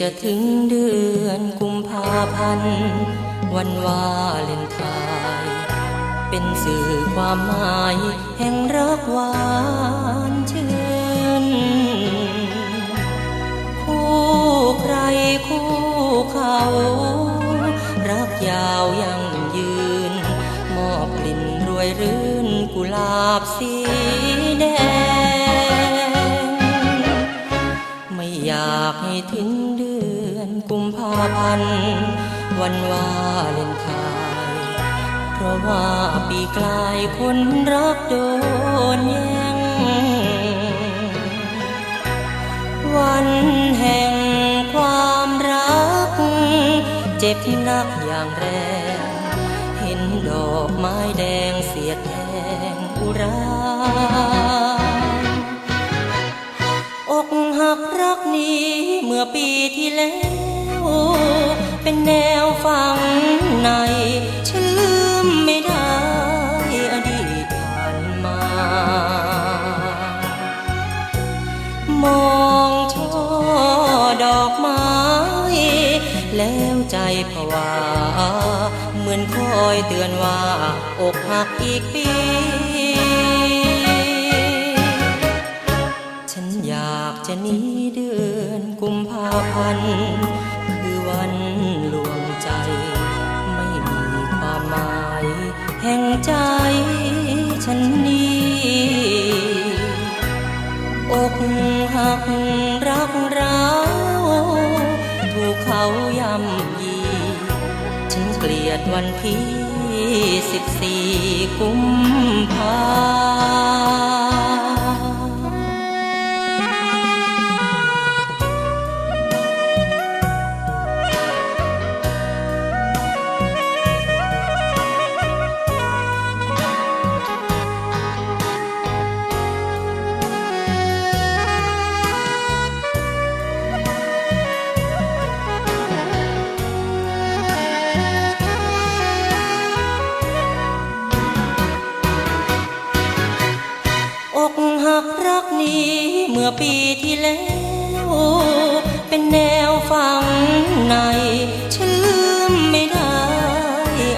จะถึงเดือนกุมภาพันธ์ วันวาเลนไทน์เป็นสื่อความหมายแห่งรักหวานชื่นคู่ใครคู่เขารักยาวยังยืน มอบกลิ่นรวยรื่นกุหลาบสีแดง ไม่อยากให้ถึง พันธ์วันวาเลนไทน์เพราะว่าปีกลายคนรักโดนแย่งวันแห่งความรัก เจ็บนักอย่างแรง เห็นดอกไม้แดงเสียดแทงอุราอกหักรักนี้เมื่อปีที่แล้ว เป็นแนวฝังในฉันลืมไม่ได้อดีตผ่านมา มองช่อดอกไม้ แล้วใจผวา เหมือนคอยเตือนว่า อกหักอีกปีฉันอยากจะหนีเดือนกุมภาพันธ์ แห่งใจฉันนี้อกหักรักร้าวถูกเขาย่ำยี ฉันเกลียดวันที่สิบสี่กุมภาีเมื่อปีที่แล้ว เป็นแนวฝังในฉันลืมไม่ได้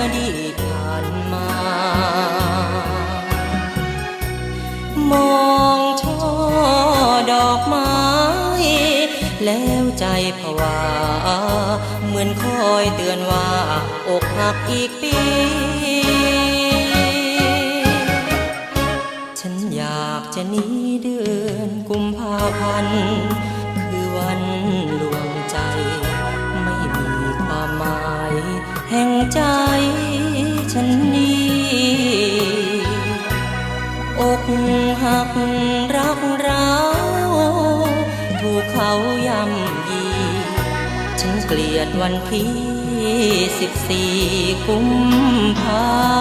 อดีตผ่านมา มองช่อดอกไม้ แล้วใจผวา เหมือนคอยเตือนว่า อกหักอีกปี จะนี้เดือนกุมภาพันธ์ คือวันลวงใจ ไม่มีความหมาย แห่งใจฉันนี้ อกหักรักร้าวถูกเขาย่ำยี ฉันเกลียดวันที่สิบสี่กุมภา